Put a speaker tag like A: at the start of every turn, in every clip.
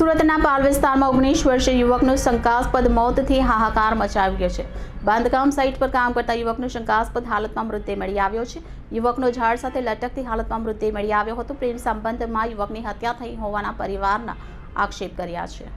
A: સુરતના પાલ વિસ્તારમાં ઓગણીસ વર્ષીય યુવકનું શંકાસ્પદ મોતથી હાહાકાર મચાવ્યો છે. બાંધકામ સાઇટ પર કામ કરતા યુવકનું શંકાસ્પદ હાલતમાં મૃતદેહ મળી આવ્યો છે. યુવકનો ઝાડ સાથે લટકતી હાલતમાં મૃતદેહ મળી આવ્યો હતો. પ્રેમ સંબંધમાં યુવકની હત્યા થઈ હોવાના પરિવારના આક્ષેપ કર્યા છે.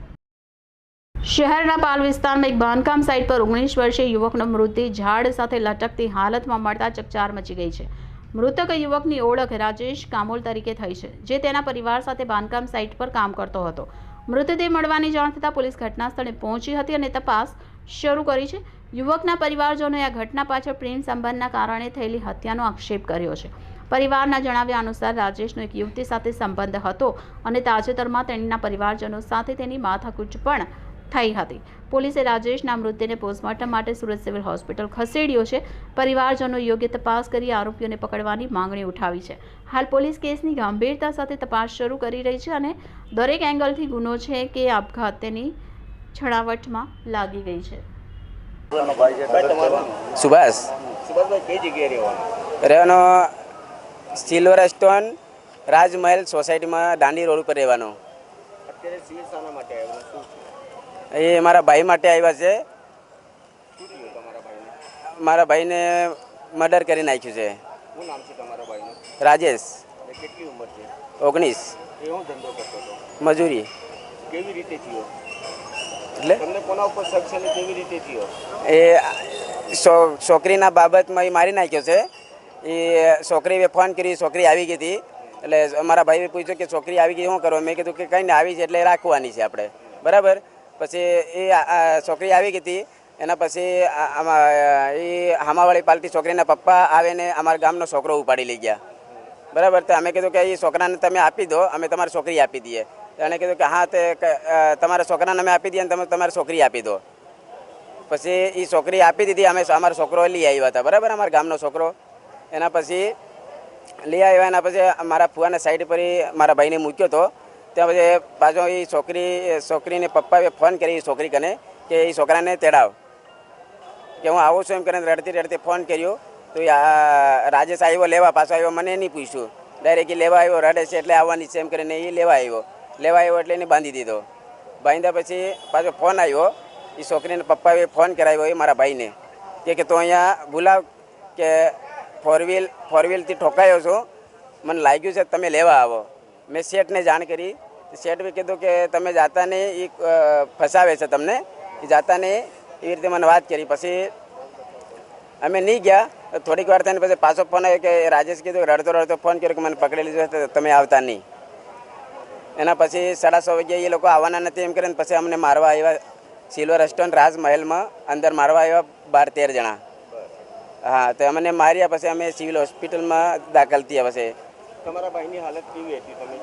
A: શહેરના પાલ વિસ્તારમાં એક બાંધકામ સાઇટ પર ઓગણીસ વર્ષીય યુવકનો મૃતદેહ ઝાડ સાથે લટકતી હાલતમાં મળતા ચકચાર મચી ગઈ છે. મૃતક યુવકની ઓળખ રાજેશ કામોલ તરીકે થઈ છે, જે તેના પરિવાર સાથે બાંધકામ સાઇટ પર કામ કરતો હતો. મૃતદેહ મળવાની જાણ થતાં પોલીસ ઘટના સ્થળે પહોંચી હતી અને તપાસ શરૂ કરી છે. યુવકના પરિવારજનોએ આ ઘટના પાછળ પ્રેમ સંબંધના કારણે થયેલી હત્યાનો આક્ષેપ કર્યો છે. પરિવારના જણાવ્યા અનુસાર રાજેશનો એક યુવતી સાથે સંબંધ હતો અને તાજેતરમાં તેણીના પરિવારજનો સાથે તેની માથાકૂચ પણ થઈ હતી. પોલીસે રાજેશના મૃતદેહને પોસ્ટમોર્ટમ માટે સુરત સિવિલ હોસ્પિટલ ખસેડ્યો છે. પરિવારજનો યોગ્ય તપાસ કરી આરોપીઓને પકડવાની માંગણી ઉઠાવી છે. હાલ પોલીસ કેસની ગંભીરતા સાથે તપાસ શરૂ કરી રહી છે અને દરેક એંગલથી ગુનો છે કે આપઘાત તેની છણાવટમાં લાગી ગઈ છે.
B: સુભાષ.
C: સુભાષભાઈ કઈ જગ્યાએ રહેવાનું?
B: રહેવાનો સિલ્વર સ્ટોન રાજમહેલ સોસાયટીમાં દાંડી રોડ ઉપર રહેવાનો. એ મારા ભાઈ માટે આવ્યા છે. મારા ભાઈને મર્ડર કરી નાખ્યું છે.
C: શું નામ છે તમારા ભાઈનું?
B: રાજેશ.
C: કેટલી ઉંમર છે?
B: ઓગણીસ.
C: એ હું ધંધો કરતો હતો?
B: મજૂરી.
C: કેવી રીતે થયો?
B: એટલે?
C: તમને કોના ઉપર શક છે ને કેવી રીતે થયો?
B: એ છોકરીના બાબતમાં એ મારી નાખ્યો છે. એ છોકરીએ ફોન કરી છોકરી આવી ગઈ હતી. એટલે અમારા ભાઈએ પૂછ્યું કે છોકરી આવી ગઈ શું કરો? મેં કીધું કે કંઈ ને આવી છે એટલે રાખવાની છે આપણે. બરાબર? પછી એ છોકરી આવી ગઈ હતી. એના પછી એ હામાવાળી પાલટી છોકરીના પપ્પા આવે ને અમારા ગામનો છોકરો ઉપાડી લઈ ગયા. બરાબર? તો અમે કીધું કે એ છોકરાને તમે આપી દો, અમે તમારી છોકરી આપી દઈએ. એણે કીધું કે હા, તે તમારા છોકરાને અમે આપી દઈએ અને તમે તમારી છોકરી આપી દો. પછી એ છોકરી આપી દીધી, અમે અમારો છોકરો લઈ આવ્યા હતા. બરાબર? અમારા ગામનો છોકરો. એના પછી લઈ આવ્યા એના પછી મારા ફુવાના સાઈડ પર મારા ભાઈને મૂક્યો હતો ત્યાં પછી પાછો એ છોકરી છોકરીને પપ્પાએ ફોન કરી છોકરી કને કે એ છોકરાને તેડાવ. કે હું આવું છું એમ કરીને રડતી રડતી ફોન કર્યો. તો એ રાજેશ આવ્યો, લેવા પાછો આવ્યો, મને નહીં પૂછ્યું. ડાયરેક્ટ લેવા આવ્યો, રડે છે એટલે આવવાની છે એમ કરીને એ લેવા આવ્યો. લેવા આવ્યો એટલે એને બાંધી દીધો. બાંધ્યા પછી પાછો ફોન આવ્યો. એ છોકરીને પપ્પાએ ફોન કરાવ્યો, એ મારા ભાઈને. કે કે તું અહીંયા બોલાવ, કે ફોર વ્હીલ ફોર વ્હીલથી ઠોકાયો છું. મને લાગ્યું છે તમે લેવા આવો. મેં શેઠને જાણ કરી. શેઠ કીધું કે તમે જાતા નહીં એ ફસાવે છે તમને. એ જાતા નહીં એવી રીતે મને વાત કરી. પછી અમે નહીં ગયા. થોડીક વાર થઈને પછી પાછો ફોન આવ્યો કે રાજેશ કીધું, રડતો રડતો ફોન કર્યો કે મને પકડી લીધો તો તમે આવતા નહીં. એના પછી સાડા સો વાગ્યા એ લોકો આવવાના નથી એમ કરીને પછી અમને મારવા આવ્યા સિલ્વર રેસ્ટોરન્ટ રાજમહેલમાં અંદર મારવા આવ્યા બાર તેર જણા. હા, તો અમને માર્યા પછી અમે સિવિલ હોસ્પિટલમાં દાખલ થયા પછી.
C: તમારા ભાઈની હાલત કેવી હતી? તમે